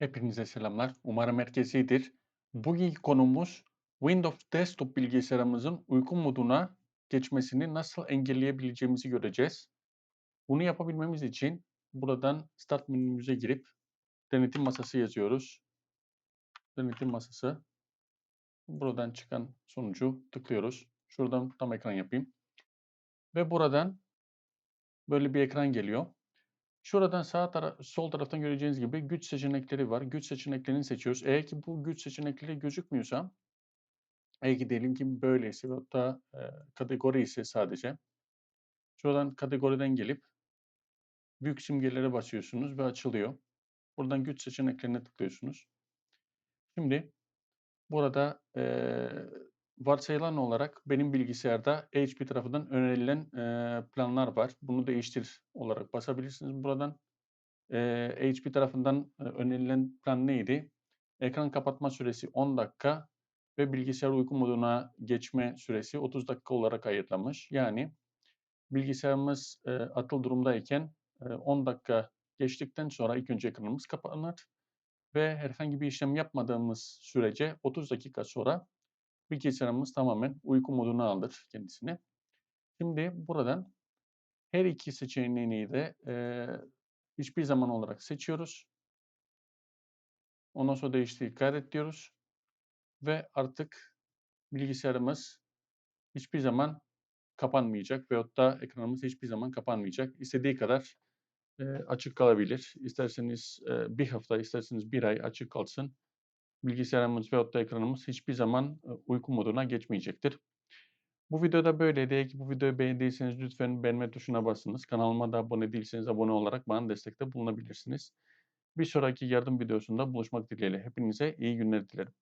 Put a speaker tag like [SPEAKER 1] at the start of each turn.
[SPEAKER 1] Hepinize selamlar. Umarım herkes iyidir. Bugünkü konumuz Windows Desktop bilgisayarımızın uyku moduna geçmesini nasıl engelleyebileceğimizi göreceğiz. Bunu yapabilmemiz için buradan Start menümüze girip denetim masası yazıyoruz. Denetim masası. Buradan çıkan sonucu tıklıyoruz. Şuradan tam ekran yapayım. Ve buradan böyle bir ekran geliyor. Şuradan sağ tara sol taraftan göreceğiniz gibi güç seçenekleri var. Güç seçeneklerini seçiyoruz. Eğer ki bu güç seçenekleri gözükmüyorsa, eğer ki diyelim ki böyleyse da e, kategori ise sadece, şuradan kategoriden gelip büyük simgelere basıyorsunuz ve açılıyor. Buradan güç seçeneklerine tıklıyorsunuz. Şimdi burada e, varsayılan olarak benim bilgisayarda HP tarafından önerilen e, planlar var. Bunu değiştir olarak basabilirsiniz buradan. E, HP tarafından önerilen plan neydi? Ekran kapatma süresi 10 dakika ve bilgisayar uyku moduna geçme süresi 30 dakika olarak ayırılmış. Yani bilgisayarımız e, atıl durumdayken e, 10 dakika geçtikten sonra ilk önce ekranımız kapanır ve herhangi bir işlem yapmadığımız sürece 30 dakika sonra bilgisayarımız tamamen uyku moduna alır kendisini. Şimdi buradan her iki seçeneğini de e, hiçbir zaman olarak seçiyoruz. Ondan sonra değiştiği kaydet diyoruz. Ve artık bilgisayarımız hiçbir zaman kapanmayacak veyahut da ekranımız hiçbir zaman kapanmayacak. İstediği kadar e, açık kalabilir. İsterseniz e, bir hafta, isterseniz bir ay açık kalsın. Bilgisayarımız veyahut da ekranımız hiçbir zaman uyku moduna geçmeyecektir. Bu videoda böyleydi. Eğer bu videoyu beğendiyseniz lütfen beğenme tuşuna basınız. Kanalıma da abone değilseniz abone olarak bana destekte bulunabilirsiniz. Bir sonraki yardım videosunda buluşmak dileğiyle. Hepinize iyi günler dilerim.